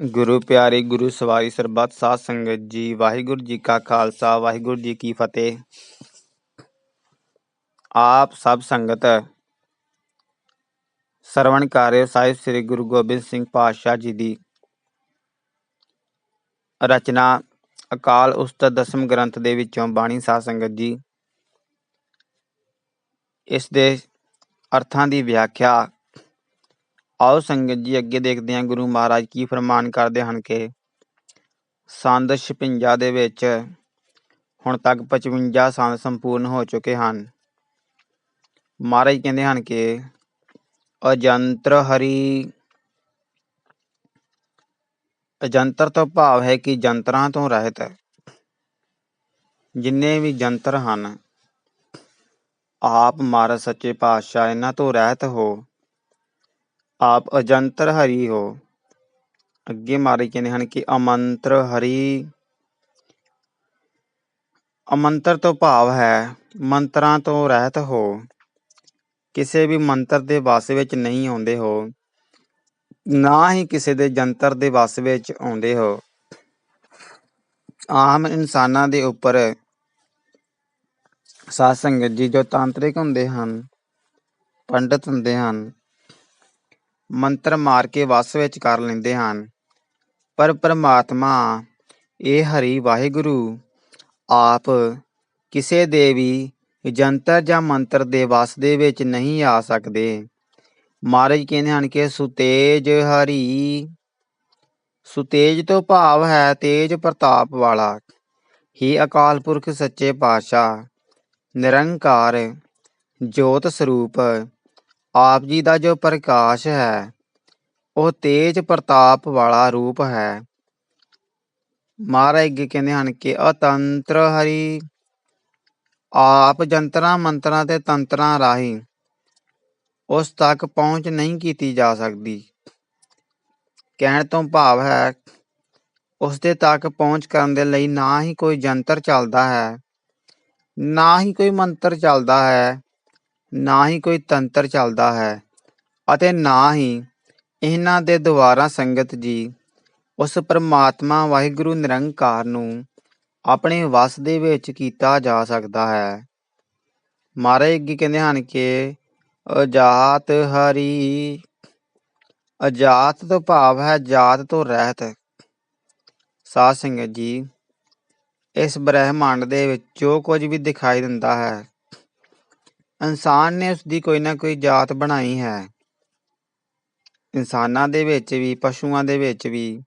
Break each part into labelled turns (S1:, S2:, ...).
S1: ਗੁਰੂ ਪਿਆਰੇ, ਗੁਰੂ ਸਵਾਰੀ, ਸਰਬੱਤ ਸਾਧ ਸੰਗਤ ਜੀ, ਵਾਹਿਗੁਰੂ ਜੀ ਕਾ ਖਾਲਸਾ, ਵਾਹਿਗੁਰੂ ਜੀ ਕੀ ਫਤਿਹ। ਆਪ ਸਭ ਸੰਗਤ ਸਰਵਣ ਕਰ ਸਾਹਿਬ ਸ੍ਰੀ ਗੁਰੂ ਗੋਬਿੰਦ ਸਿੰਘ ਪਾਤਸ਼ਾਹ ਜੀ ਦੀ ਰਚਨਾ ਅਕਾਲ ਉਸਤਤ ਦਸਮ ਗ੍ਰੰਥ ਦੇ ਵਿੱਚੋਂ ਬਾਣੀ ਸਾਧ ਸੰਗਤ ਜੀ। ਇਸ ਦੇ ਅਰਥਾਂ ਦੀ ਵਿਆਖਿਆ ਆਓ ਸੰਗਤ ਜੀ, ਅੱਗੇ ਦੇਖਦੇ ਹਾਂ ਗੁਰੂ ਮਹਾਰਾਜ ਕੀ ਫਰਮਾਨ ਕਰਦੇ ਹਨ ਕਿ ਸੰਦ 56 ਦੇ ਵਿੱਚ ਹੁਣ ਤੱਕ 55 ਸੰਦ ਸੰਪੂਰਨ ਹੋ ਚੁੱਕੇ ਹਨ। ਮਹਾਰਾਜ ਕਹਿੰਦੇ ਹਨ ਕਿ ਅਜੰਤਰ ਹਰੀ, ਅਜੰਤਰ ਤੋਂ ਭਾਵ ਹੈ ਕਿ ਜੰਤਰਾਂ ਤੋਂ ਰਹਿਤ ਜਿੰਨੇ ਵੀ ਜੰਤਰ ਹਨ, ਆਪ ਮਹਾਰਾਜ ਸੱਚੇ ਪਾਤਸ਼ਾਹ ਇਹਨਾਂ ਤੋਂ ਰਹਿਤ ਹੋ ਆਪ ਅਜੰਤਰ ਹਰੀ ਹੋ। ਅੱਗੇ ਮਾਰੇ ਕਹਿੰਦੇ ਹਨ ਕਿ ਅਮੰਤਰ ਹਰੀ, ਅਮੰਤਰ ਤੋਂ ਭਾਵ ਹੈ, ਮੰਤਰਾਂ ਤੋਂ ਰਹਿਤ ਹੋ। ਕਿਸੇ ਵੀ ਮੰਤਰ ਦੇ ਵਸ ਵਿੱਚ ਨਹੀਂ ਆਉਂਦੇ ਹੋ, ਨਾ ਹੀ ਕਿਸੇ ਦੇ ਜੰਤਰ ਦੇ ਵਸ ਵਿੱਚ ਆਉਂਦੇ ਹੋ। ਆਮ ਇਨਸਾਨਾਂ ਦੇ ਉੱਪਰ ਸਾਧ ਸੰਗਤ ਜੀ ਜੋ ਤਾਂਤਰਿਕ ਹੁੰਦੇ ਹਨ, ਪੰਡਤ ਹੁੰਦੇ ਹਨ ਮੰਤਰ ਮਾਰ ਕੇ ਵਸ ਵਿੱਚ ਕਰ ਲੈਂਦੇ ਹਨ। ਪਰ ਪਰਮਾਤਮਾ, ਇਹ ਹਰੀ ਵਾਹਿਗੁਰੂ, ਆਪ ਕਿਸੇ ਦੇ ਵੀ ਜੰਤਰ ਜਾਂ ਮੰਤਰ ਦੇ ਵਸ ਦੇ ਵਿੱਚ ਨਹੀਂ ਆ ਸਕਦੇ। ਮਹਾਰਾਜ ਕਹਿੰਦੇ ਹਨ ਕਿ ਸੁਤੇਜ ਹਰੀ, ਸੁਤੇਜ ਤੋਂ ਭਾਵ ਹੈ ਤੇਜ ਪ੍ਰਤਾਪ ਵਾਲਾ। ਹੀ ਅਕਾਲ ਪੁਰਖ ਸੱਚੇ ਪਾਤਸ਼ਾਹ, ਨਿਰੰਕਾਰ, ਜੋਤ ਸਰੂਪ ਆਪ ਜੀ ਦਾ ਜੋ ਪ੍ਰਕਾਸ਼ ਹੈ, ਉਹ ਤੇਜ ਪ੍ਰਤਾਪ ਵਾਲਾ ਰੂਪ ਹੈ। ਮਹਾਰਾਜ ਅੱਗੇ ਕਹਿੰਦੇ ਹਨ ਕਿ ਅਤੰਤਰ ਹਰੀ, ਆਪ ਜੰਤਰਾਂ ਮੰਤਰਾਂ ਤੇ ਤੰਤਰਾਂ ਰਾਹੀਂ ਉਸ ਤੱਕ ਪਹੁੰਚ ਨਹੀਂ ਕੀਤੀ ਜਾ ਸਕਦੀ। ਕਹਿਣ ਤੋਂ ਭਾਵ ਹੈ, ਉਸ ਦੇ ਤੱਕ ਪਹੁੰਚ ਕਰਨ ਦੇ ਲਈ ਨਾ ਹੀ ਕੋਈ ਜੰਤਰ ਚੱਲਦਾ ਹੈ, ਨਾ ਹੀ ਕੋਈ ਮੰਤਰ ਚੱਲਦਾ ਹੈ। ਨਾ ਹੀ ਕੋਈ ਤੰਤਰ ਚੱਲਦਾ ਹੈ ਅਤੇ ਨਾ ਹੀ ਇਹਨਾਂ ਦੇ ਦੁਆਰਾ ਸੰਗਤ ਜੀ ਉਸ ਪਰਮਾਤਮਾ ਵਾਹਿਗੁਰੂ ਨਿਰੰਕਾਰ ਨੂੰ ਆਪਣੇ ਵਸ ਦੇ ਵਿੱਚ ਕੀਤਾ ਜਾ ਸਕਦਾ ਹੈ। ਮਹਾਰਾਜ ਅੱਗੇ ਕਹਿੰਦੇ ਹਨ ਕਿ ਅਜਾਤ ਹਰੀ, ਅਜਾਤ ਤੋਂ ਭਾਵ ਹੈ ਜਾਤ ਤੋਂ ਰਹਿਤ। ਸਾਧ ਸੰਗਤ ਜੀ, ਇਸ ਬ੍ਰਹਿਮੰਡ ਦੇ ਵਿੱਚ ਜੋ ਕੁਝ ਵੀ ਦਿਖਾਈ ਦਿੰਦਾ ਹੈ। ਇਨਸਾਨ ਨੇ ਉਸ ਦੀ ਕੋਈ ਨਾ ਕੋਈ ਜਾਤ ਬਣਾਈ ਹੈ। ਇਨਸਾਨਾਂ ਦੇ ਵਿੱਚ ਵੀ, ਪਸ਼ੂਆਂ ਦੇ ਵਿੱਚ ਵੀ,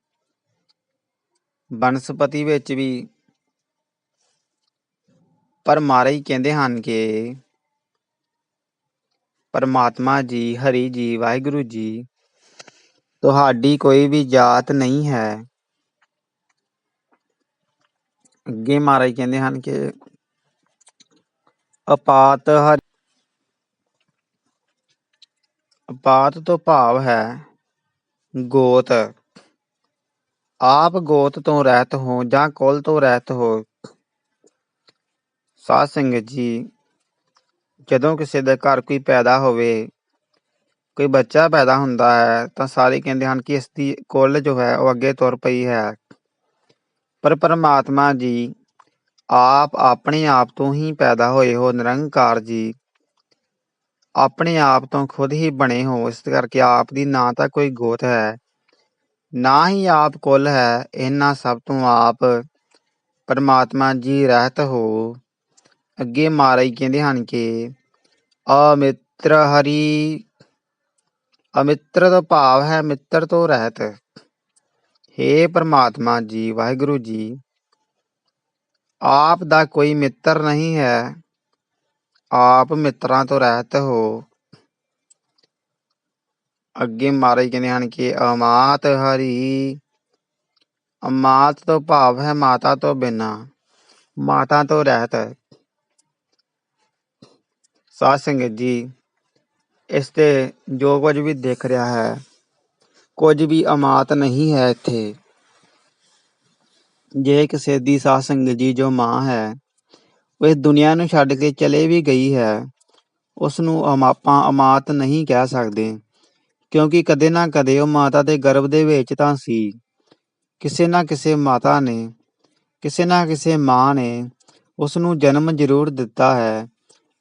S1: ਬਨਸਪਤੀ ਵਿੱਚ ਵੀ। ਪਰ ਮਾਰੇ ਹੀ ਕਹਿੰਦੇ ਹਨ ਕਿ ਪਰਮਾਤਮਾ ਜੀ, ਹਰੀ ਜੀ, ਵਾਹਿਗੁਰੂ ਜੀ, ਤੁਹਾਡੀ ਕੋਈ ਵੀ ਜਾਤ ਨਹੀਂ ਹੈ। ਅੱਗੇ ਮਹਾਰਾਜ ਕਹਿੰਦੇ ਹਨ ਕਿ ਅਪਾਤ ਹਰ ਬਾਤ ਤੋਂ ਭਾਵ ਹੈ ਗੋਤ। ਆਪ ਗੋਤ ਤੋਂ ਰਹਿਤ ਹੋ ਜਾਂ ਕੁਲ ਤੋਂ ਰਹਿਤ ਹੋ? ਸਾਧ ਸੰਗਤ ਜੀ, ਜਦੋਂ ਕਿਸੇ ਦੇ ਘਰ ਕੋਈ ਪੈਦਾ ਹੋਵੇ, ਕੋਈ ਬੱਚਾ ਪੈਦਾ ਹੁੰਦਾ ਹੈ, ਤਾਂ ਸਾਰੇ ਕਹਿੰਦੇ ਹਨ ਕਿ ਇਸ ਦੀ ਕੁੱਲ ਜੋ ਹੈ ਉਹ ਅੱਗੇ ਤੁਰ ਪਈ ਹੈ। ਪਰ ਪਰਮਾਤਮਾ ਜੀ, ਆਪ ਆਪਣੇ ਆਪ ਤੋਂ ਹੀ ਪੈਦਾ ਹੋਏ ਹੋ ਨਿਰੰਕਾਰ ਜੀ। ਆਪਣੇ ਆਪ ਤੋਂ ਖੁਦ ਹੀ ਬਣੇ ਹੋ, ਇਸ ਕਰਕੇ ਆਪ ਦੀ ਨਾ ਤਾਂ ਕੋਈ ਗੋਤ ਹੈ, ਨਾ ਹੀ ਆਪ ਕੁੱਲ ਹੈ, ਇਹਨਾਂ ਸਭ ਤੋਂ ਆਪ ਪਰਮਾਤਮਾ ਜੀ ਰਹਿਤ ਹੋ। ਅੱਗੇ ਮਾਰਾਈ ਕਹਿੰਦੇ ਹਨ ਕਿ ਅਮਿੱਤਰ ਹਰੀ, ਅਮਿੱਤਰ ਦਾ ਭਾਵ ਹੈ ਮਿੱਤਰ ਤੋਂ ਰਹਿਤ। ਹੇ ਪਰਮਾਤਮਾ ਜੀ, ਵਾਹਿਗੁਰੂ ਜੀ, ਆਪ ਦਾ ਕੋਈ ਮਿੱਤਰ ਨਹੀਂ ਹੈ। ਆਪ ਮਿੱਤਰਾਂ ਤੋਂ ਰਹਿਤ ਹੋ ਅੱਗੇ ਮਹਾਰਾਜ ਕਹਿੰਦੇ ਹਨ ਕਿ ਅਮਾਤ ਹਰੀ ਅਮਾਤ ਤੋਂ ਭਾਵ ਹੈ ਮਾਤਾ ਤੋਂ ਬਿਨਾ ਮਾਤਾ ਤੋਂ ਰਹਿਤ ਸਾਧ ਸੰਗਤ ਜੀ ਇਸ ਤੇ ਜੋ ਕੁਝ ਵੀ ਦਿਖ ਰਿਹਾ ਹੈ ਕੁਝ ਵੀ ਅਮਾਤ ਨਹੀਂ ਹੈ ਇੱਥੇ ਜੇ ਕਿਸੇ ਦੀ ਸਾਧ ਸੰਗਤ ਜੀ ਜੋ ਮਾਂ ਹੈ ਉਹ ਇਸ ਦੁਨੀਆ ਨੂੰ ਛੱਡ ਕੇ ਚਲੇ ਵੀ ਗਈ ਹੈ। ਉਸ ਨੂੰ ਆਪਾਂ ਅਮਾਤ ਨਹੀਂ ਕਹਿ ਸਕਦੇ। ਕਿਉਂਕਿ ਕਦੇ ਨਾ ਕਦੇ ਉਹ ਮਾਤਾ ਦੇ ਗਰਭ ਦੇ ਵਿੱਚ ਤਾਂ ਸੀ। ਕਿਸੇ ਨਾ ਕਿਸੇ ਮਾਤਾ ਨੇ, ਕਿਸੇ ਨਾ ਕਿਸੇ ਮਾਂ ਨੇ ਉਸ ਨੂੰ ਜਨਮ ਜ਼ਰੂਰ ਦਿੱਤਾ ਹੈ।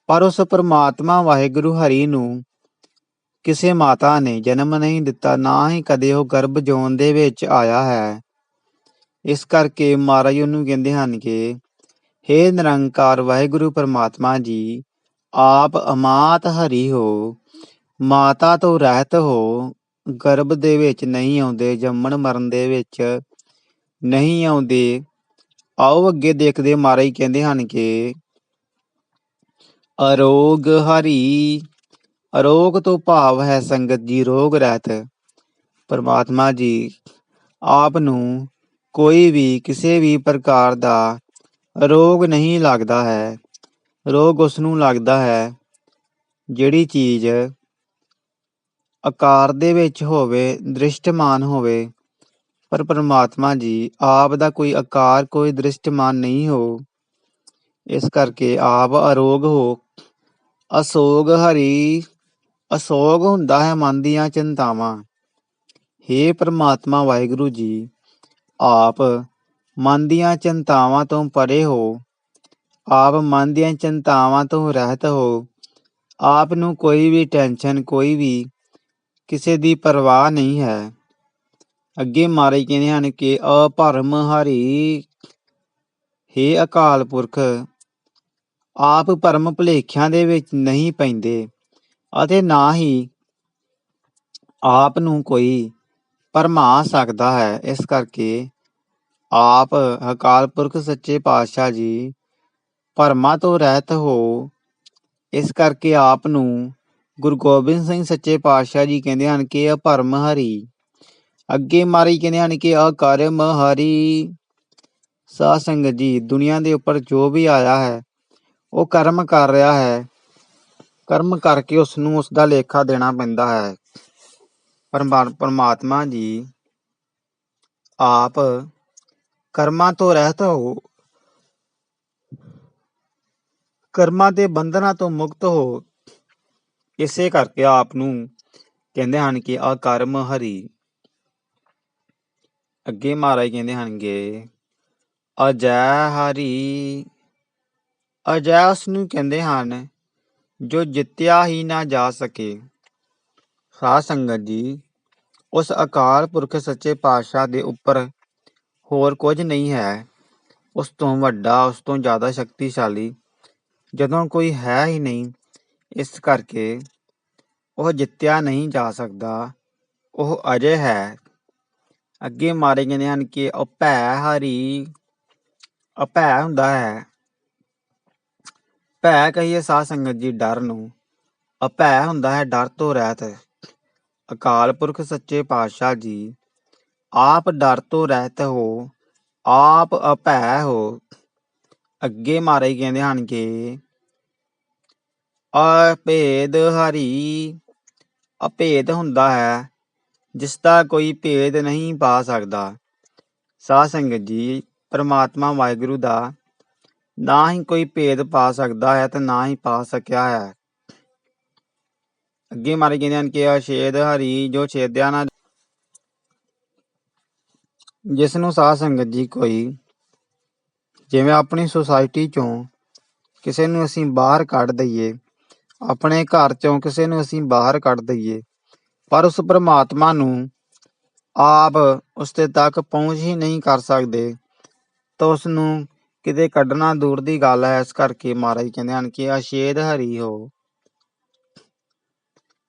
S1: ਪਰ ਉਸ ਪਰਮਾਤਮਾ ਵਾਹਿਗੁਰੂ ਹਰੀ ਨੂੰ ਕਿਸੇ ਮਾਤਾ ਨੇ ਜਨਮ ਨਹੀਂ ਦਿੱਤਾ, ਨਾ ਹੀ ਕਦੇ ਉਹ ਗਰਭ ਜੋਨ ਦੇ ਵਿੱਚ ਆਇਆ ਹੈ। ਇਸ ਕਰਕੇ ਮਹਾਰਾਜ ਉਹਨੂੰ ਕਹਿੰਦੇ ਹਨ ਕਿ ਹੇ ਨਿਰੰਕਾਰ ਵਾਹਿਗੁਰੂ ਪਰਮਾਤਮਾ ਜੀ, ਆਪ ਅਮਾਤ ਹਰੀ ਹੋ, ਮਾਤਾ ਤੋਂ ਰਹਿਤ ਹੋ, ਗਰਭ ਦੇ ਵਿੱਚ ਨਹੀਂ ਆਉਂਦੇ, ਜੰਮਣ ਮਰਨ ਦੇ ਵਿੱਚ ਨਹੀਂ ਆਉਂਦੇ। ਆਓ ਅੱਗੇ ਦੇਖਦੇ ਮਹਾਰਾਜ ਕਹਿੰਦੇ ਹਨ ਕਿ ਅਰੋਗ ਹਰੀ, ਅਰੋਗ ਤੋਂ ਭਾਵ ਹੈ ਸੰਗਤ ਜੀ, ਰੋਗ ਰਹਿਤ। ਪਰਮਾਤਮਾ ਜੀ, ਆਪ ਨੂੰ ਕੋਈ ਵੀ ਕਿਸੇ ਵੀ ਪ੍ਰਕਾਰ ਦਾ ਰੋਗ ਨਹੀਂ ਲੱਗਦਾ ਹੈ। ਰੋਗ ਉਸ ਨੂੰ ਲੱਗਦਾ ਹੈ ਜਿਹੜੀ ਚੀਜ਼ ਆਕਾਰ ਦੇ ਵਿੱਚ ਹੋਵੇ, ਦ੍ਰਿਸ਼ਟਮਾਨ ਹੋਵੇ, ਪਰ ਪਰਮਾਤਮਾ ਜੀ, ਆਪ ਦਾ ਕੋਈ ਆਕਾਰ, ਕੋਈ ਦ੍ਰਿਸ਼ਟਮਾਨ ਨਹੀਂ ਹੋ। ਇਸ ਕਰਕੇ ਆਪ ਅਰੋਗ ਹੋ। ਅਸੋਗ ਹਰੀ, ਅਸੋਗ ਹੁੰਦਾ ਹੈ ਮਨ ਦੀਆਂ ਚਿੰਤਾਵਾਂ। ਹੇ ਪ੍ਰਮਾਤਮਾ ਵਾਹਿਗੁਰੂ ਜੀ, ਆਪ ਮਨ ਦੀਆਂ ਚਿੰਤਾਵਾਂ ਤੋਂ ਪਰੇ ਹੋ। ਆਪ ਮਨ ਦੀਆਂ ਚਿੰਤਾਵਾਂ ਤੋਂ ਰਹਿਤ ਹੋ। ਆਪ ਨੂੰ ਕੋਈ ਵੀ ਟੈਨਸ਼ਨ, ਕੋਈ ਵੀ ਕਿਸੇ ਦੀ ਪਰਵਾਹ ਨਹੀਂ ਹੈ। ਅੱਗੇ ਮਾਰੇ ਕਹਿੰਦੇ ਹਨ ਕਿ ਅਪਰਮ ਹਰੀ, ਹੇ ਅਕਾਲ ਪੁਰਖ, ਆਪ ਭਰਮ ਭੁਲੇਖਿਆਂ ਦੇ ਵਿੱਚ ਨਹੀਂ ਪੈਂਦੇ ਅਤੇ ਨਾ ਹੀ ਆਪ ਨੂੰ ਕੋਈ ਭਰਮਾ ਸਕਦਾ ਹੈ। ਇਸ ਕਰਕੇ ਆਪ ਅਕਾਲ ਪੁਰਖ ਸੱਚੇ ਪਾਤਸ਼ਾਹ ਜੀ, ਭਰਮਾਂ ਤੋਂ ਰਹਿਤ ਹੋ। ਇਸ ਕਰਕੇ ਆਪ ਨੂੰ ਗੁਰੂ ਗੋਬਿੰਦ ਸਿੰਘ ਸੱਚੇ ਪਾਤਸ਼ਾਹ ਜੀ ਕਹਿੰਦੇ ਹਨ ਕਿ ਅਭਰਮ ਹਰੀ। ਅੱਗੇ ਮਾਰੀ ਕਹਿੰਦੇ ਹਨ ਕਿ ਅਕਰਮ ਹਰੀ। ਸਾਧ ਸੰਗਤ ਜੀ, ਦੁਨੀਆ ਦੇ ਉੱਪਰ ਜੋ ਵੀ ਆਇਆ ਹੈ, ਉਹ ਕਰਮ ਕਰ ਰਿਹਾ ਹੈ। ਕਰਮ ਕਰਕੇ ਉਸ ਨੂੰ ਉਸ ਦਾ ਲੇਖਾ ਦੇਣਾ ਪੈਂਦਾ ਹੈ। ਪਰਮਾ- ਪਰਮਾਤਮਾ ਜੀ, ਆਪ ਕਰਮਾਂ ਤੋਂ ਰਹਿਤ ਹੋ ਕਰਮਾਂ ਦੇ ਬੰਧਨਾਂ ਤੋਂ ਮੁਕਤ ਹੋ। ਇਸੇ ਕਰਕੇ ਆਪ ਨੂੰ ਕਹਿੰਦੇ ਹਨ ਕਿ ਕਰਮ ਹਰੀ। ਅੱਗੇ ਮਹਾਰਾਜ ਕਹਿੰਦੇ ਹਨਗੇ, ਅਜੈ ਹਰੀ। ਅਜੈ ਉਸ ਨੂੰ ਕਹਿੰਦੇ ਹਨ, ਜੋ ਜਿੱਤਿਆ ਹੀ ਨਾ ਜਾ ਸਕੇ। ਸਾਧ ਸੰਗਤ ਜੀ, ਉਸ ਅਕਾਲ ਪੁਰਖ ਸੱਚੇ ਪਾਤਸ਼ਾਹ ਦੇ ਉੱਪਰ ਹੋਰ ਕੁਝ ਨਹੀਂ ਹੈ। ਉਸ ਤੋਂ ਵੱਡਾ, ਉਸ ਤੋਂ ਜ਼ਿਆਦਾ ਸ਼ਕਤੀਸ਼ਾਲੀ ਜਦੋਂ ਕੋਈ ਹੈ ਹੀ ਨਹੀਂ, ਇਸ ਕਰਕੇ ਉਹ ਜਿੱਤਿਆ ਨਹੀਂ ਜਾ ਸਕਦਾ। ਉਹ ਅਜੇ ਹੈ। ਅੱਗੇ ਮਾਰੇ ਜਾਂਦੇ ਹਨ ਕਿ ਅਪੈ ਹਰੀ ਅਪੈ ਹੁੰਦਾ ਹੈ। ਭੈ ਕਹੀਏ ਸਾਧ ਸੰਗਤ ਜੀ ਡਰ ਨੂੰ। ਅਪੈ ਹੁੰਦਾ ਹੈ, ਡਰ ਤੋਂ ਰਹਿਤ। ਅਕਾਲ ਪੁਰਖ ਸੱਚੇ ਪਾਤਸ਼ਾਹ ਜੀ ਆਪ ਡਰ ਤੋਂ ਰਹਿਤ ਹੋ, ਆਪ ਅਪੈ ਹੋ। ਅੱਗੇ ਮਾਰੇ ਕਹਿੰਦੇ ਹਨ ਕਿ ਅਭੇਦ ਹਰੀ, ਅਭੇਦ ਹੁੰਦਾ ਹੈ, ਜਿਸ ਦਾ ਕੋਈ ਭੇਦ ਨਹੀਂ ਪਾ ਸਕਦਾ। ਸਾਧ ਸੰਗਤ ਜੀ, ਪਰਮਾਤਮਾ ਵਾਹਿਗੁਰੂ ਦਾ ਨਾ ਹੀ ਕੋਈ ਭੇਦ ਪਾ ਸਕਦਾ ਹੈ ਤੇ ਨਾ ਹੀ ਪਾ ਸਕਿਆ ਹੈ। ਅੱਗੇ ਮਾਰੇ ਕਹਿੰਦੇ ਹਨ ਕਿ ਅਛੇਦ ਹਰੀ ਜੋ ਛੇਦਿਆ ਨਾ ਜਿਸ ਨੂੰ ਸਾਧ ਸੰਗਤ ਜੀ ਕੋਈ ਜਿਵੇਂ ਆਪਣੀ ਸੁਸਾਇਟੀ ਚੋਂ ਕਿਸੇ ਨੂੰ ਅਸੀਂ ਬਾਹਰ ਕੱਢ ਦਈਏ, ਆਪਣੇ ਘਰ ਚੋਂ ਕਿਸੇ ਨੂੰ ਅਸੀਂ ਬਾਹਰ ਕੱਢ ਦਈਏ, ਪਰ ਉਸ ਪ੍ਰਮਾਤਮਾ ਨੂੰ ਆਪ ਉਸ ਤੇ ਤੱਕ ਪਹੁੰਚ ਹੀ ਨਹੀਂ ਕਰ ਸਕਦੇ, ਤਾਂ ਉਸ ਨੂੰ ਕਿਤੇ ਕੱਢਣਾ ਦੂਰ ਦੀ ਗੱਲ ਹੈ, ਇਸ ਕਰਕੇ ਮਹਾਰਾਜ ਕਹਿੰਦੇ ਹਨ ਕਿ ਅਸ਼ੇਦ ਹਰੀ ਹੋ।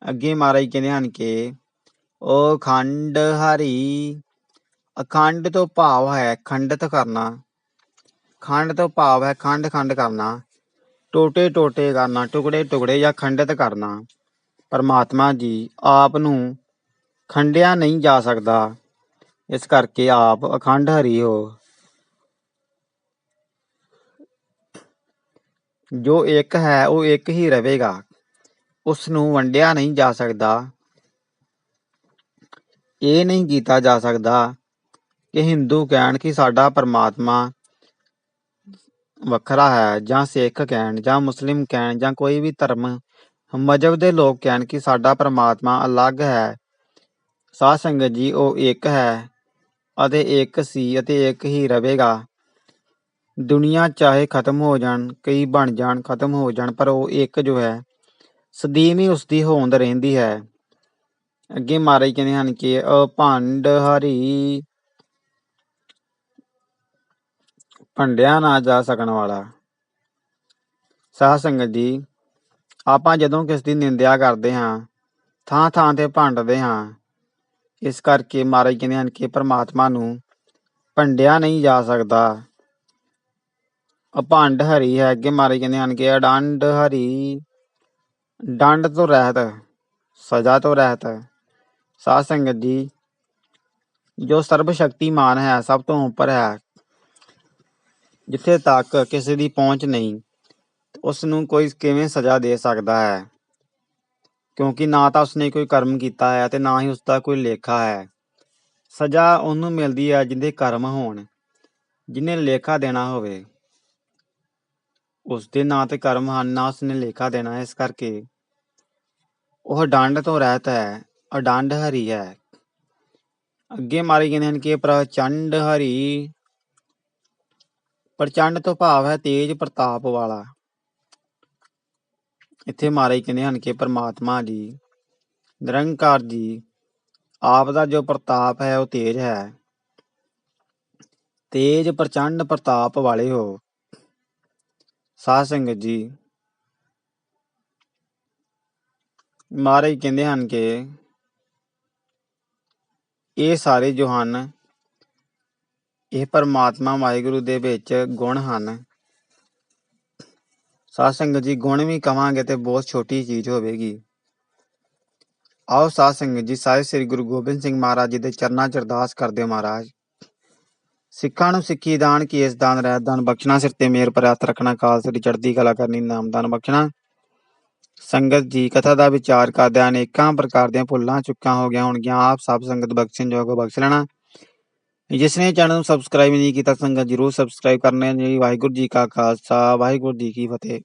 S1: ਅੱਗੇ ਮਹਾਰਾਜ ਕਹਿੰਦੇ ਹਨ ਕਿ ਉਹ ਖੰਡ ਹਰੀ ਅਖੰਡ ਤੋਂ ਭਾਵ ਹੈ ਖੰਡਿਤ ਕਰਨਾ। ਖੰਡ ਤੋਂ ਭਾਵ ਹੈ ਖੰਡ ਖੰਡ ਕਰਨਾ। ਟੋਟੇ ਟੋਟੇ ਕਰਨਾ, ਟੁਕੜੇ ਟੁਕੜੇ ਜਾਂ ਖੰਡਿਤ ਕਰਨਾ। ਪਰਮਾਤਮਾ ਜੀ ਆਪ ਨੂੰ ਖੰਡਿਆ ਨਹੀਂ ਜਾ ਸਕਦਾ। ਇਸ ਕਰਕੇ ਆਪ ਅਖੰਡ ਹਰੀ ਹੋ। ਜੋ ਇੱਕ ਹੈ, ਉਹ ਇੱਕ ਹੀ ਰਹੇਗਾ। ਉਸ ਨੂੰ ਵੰਡਿਆ ਨਹੀਂ ਜਾ ਸਕਦਾ। ਇਹ ਨਹੀਂ ਕੀਤਾ ਜਾ ਸਕਦਾ। ਕਿ ਹਿੰਦੂ ਕਹਿਣ ਕਿ ਸਾਡਾ ਪਰਮਾਤਮਾ ਵੱਖਰਾ ਹੈ ਜਾਂ ਸਿੱਖ ਕਹਿਣ ਜਾਂ ਮੁਸਲਿਮ ਕਹਿਣ ਜਾਂ ਕੋਈ ਵੀ ਧਰਮ ਮਜਬ ਦੇ ਲੋਕ ਕਹਿਣ ਕਿ ਸਾਡਾ ਪਰਮਾਤਮਾ ਅਲੱਗ ਹੈ। ਸਾਧ ਸੰਗਤ ਜੀ, ਉਹ ਇੱਕ ਹੈ ਅਤੇ ਇੱਕ ਸੀ ਅਤੇ ਇੱਕ ਹੀ ਰਹੇਗਾ। ਦੁਨੀਆ ਚਾਹੇ ਖਤਮ ਹੋ ਜਾਣ, ਕਈ ਬਣ ਜਾਣ, ਖਤਮ ਹੋ ਜਾਣ, ਪਰ ਉਹ ਇੱਕ ਜੋ ਹੈ, ਸਦੀਮ ਹੀ ਉਸਦੀ ਹੋਂਦ ਰਹਿੰਦੀ ਹੈ। ਅੱਗੇ ਮਹਾਰਾਜ ਕਹਿੰਦੇ ਹਨ ਕਿ ਅਭੰਡ ਹਰੀ ਭੰਡਿਆ ਨਾ ਜਾ ਸਕਣ ਵਾਲਾ। ਸਾਧ ਸੰਗਤ ਜੀ, ਆਪਾਂ ਜਦੋਂ ਕਿਸ ਦੀ ਨਿੰਦਿਆ ਕਰਦੇ ਹਾਂ ਥਾਂ ਥਾਂ ਤੇ ਭੰਡਦੇ ਹਾਂ। ਇਸ ਕਰਕੇ ਮਹਾਰਾਜ ਕਹਿੰਦੇ ਹਨ ਕਿ ਪ੍ਰਮਾਤਮਾ ਨੂੰ ਭੰਡਿਆ ਨਹੀਂ ਜਾ ਸਕਦਾ। ਅਭੰਡ ਹਰੀ ਹੈ ਅੱਗੇ ਮਹਾਰਾਜ ਕਹਿੰਦੇ ਹਨ ਕਿ ਅਡੰਡ ਹਰੀ, ਡੰਡ ਤੋਂ ਰਹਿਤ, ਸਜ਼ਾ ਤੋਂ ਰਹਿਤ। ਸਾਧ ਸੰਗਤ ਜੀ, ਜੋ ਸਰਬ ਸ਼ਕਤੀਮਾਨ ਹੈ, ਸਭ ਤੋਂ ਉੱਪਰ ਹੈ ਜਿੱਥੇ ਤੱਕ ਕਿਸੇ ਦੀ ਪਹੁੰਚ ਨਹੀਂ, ਉਸ ਨੂੰ ਕੋਈ ਕਿਵੇਂ ਸਜ਼ਾ ਦੇ ਸਕਦਾ ਹੈ? ਕਿਉਂਕਿ ਨਾ ਤਾਂ ਉਸਨੇ ਕੋਈ ਕਰਮ ਕੀਤਾ ਹੈ ਤੇ ਨਾ ਹੀ ਉਸਦਾ ਕੋਈ ਲੇਖਾ ਹੈ। ਸਜ਼ਾ ਉਹਨੂੰ ਮਿਲਦੀ ਹੈ ਜਿਹਦੇ ਕਰਮ ਹੋਣ ਜਿਹਨੇ ਲੇਖਾ ਦੇਣਾ ਹੋਵੇ। ਉਸ ਦੇ ਨਾਂ ਤੇ ਕਰਮ ਹਨ, ਨਾ ਉਸਨੇ ਲੇਖਾ ਦੇਣਾ, ਇਸ ਕਰਕੇ ਉਹ ਡੰਡ ਤੋਂ ਰਹਿਤ ਹੈ, ਅਡੰਡ ਹਰੀ ਹੈ। ਅੱਗੇ ਮਾਰੇ ਕਹਿੰਦੇ ਹਨ ਕਿ ਪ੍ਰਚੰਡ ਹਰੀ ਪ੍ਰਚੰਡ ਤੋਂ ਭਾਵ ਹੈ ਤੇਜ ਪ੍ਰਤਾਪ ਵਾਲਾ। ਇੱਥੇ ਮਾਰੇ ਕਹਿੰਦੇ ਹਨ ਕਿ ਪ੍ਰਮਾਤਮਾ ਜੀ, ਨਿਰੰਕਾਰ ਜੀ, ਆਪ ਦਾ ਜੋ ਪ੍ਰਤਾਪ ਹੈ ਉਹ ਤੇਜ ਹੈ। ਤੇਜ ਪ੍ਰਚੰਡ ਪ੍ਰਤਾਪ ਵਾਲੇ ਹੋ। ਸਾਧ ਸੰਗਤ ਜੀ, ਮਹਾਰਾਜ ਕਹਿੰਦੇ ਹਨ ਕਿ ਇਹ ਸਾਰੇ ਜੋ ਹਨ ਇਹ ਪਰਮਾਤਮਾ ਵਾਹਿਗੁਰੂ ਦੇ ਵਿੱਚ ਗੁਣ ਹਨ। ਸਾਧ ਸੰਗਤ ਜੀ, ਗੁਣ ਵੀ ਕਵਾਂਗੇ ਤੇ ਬਹੁਤ ਛੋਟੀ ਚੀਜ਼ ਹੋਵੇਗੀ। ਆਓ ਸਾਧ ਸੰਗਤ ਜੀ, ਸਾਹਿਬ ਸ੍ਰੀ ਗੁਰੂ ਗੋਬਿੰਦ ਸਿੰਘ ਮਹਾਰਾਜ ਜੀ ਦੇ ਚਰਨਾਂ 'ਚ ਅਰਦਾਸ ਕਰਦੇ ਹੋ ਮਹਾਰਾਜ। ਸਿੱਖਾਂ ਨੂੰ ਸਿੱਖੀ ਦਾਨ ਕੇਸ ਦਾਨ ਰਹਿਤ ਦਾਨ ਬਖਸ਼ਣਾ, ਸਿਰ ਤੇ ਮੇਰ ਪਰ ਰੱਖਣਾ ਖਾਲਸੇ ਦੀ ਚੜ੍ਹਦੀ ਕਲਾ ਕਰਨੀ, ਨਾਮਦਾਨ ਬਖਸ਼ਣਾ। ਸੰਗਤ ਜੀ, ਕਥਾ ਦਾ ਵਿਚਾਰ ਕਰਦਿਆਂ ਅਨੇਕਾਂ ਪ੍ਰਕਾਰ ਦੀਆਂ ਭੁੱਲਾਂ, ਚੁੱਕਾਂ ਹੋ ਗਿਆ ਹੋਣਗੀਆਂ, ਆਪ ਸਭ ਸੰਗਤ ਬਖਸ਼ਣ ਜੋਗ ਬਖਸ਼ ਲੈਣਾ। ਜਿਸ ਨੇ ਚੈਨਲ ਨੂੰ ਸਬਸਕ੍ਰਾਈਬ ਨਹੀਂ ਕੀਤਾ ਸੰਗਤ ਜਰੂਰ ਸਬਸਕ੍ਰਾਈਬ ਕਰਨਾ ਜੀ ਵਾਹਿਗੁਰੂ ਜੀ ਕਾ ਖਾਲਸਾ, ਵਾਹਿਗੁਰੂ ਜੀ ਕੀ ਫਤਿਹ।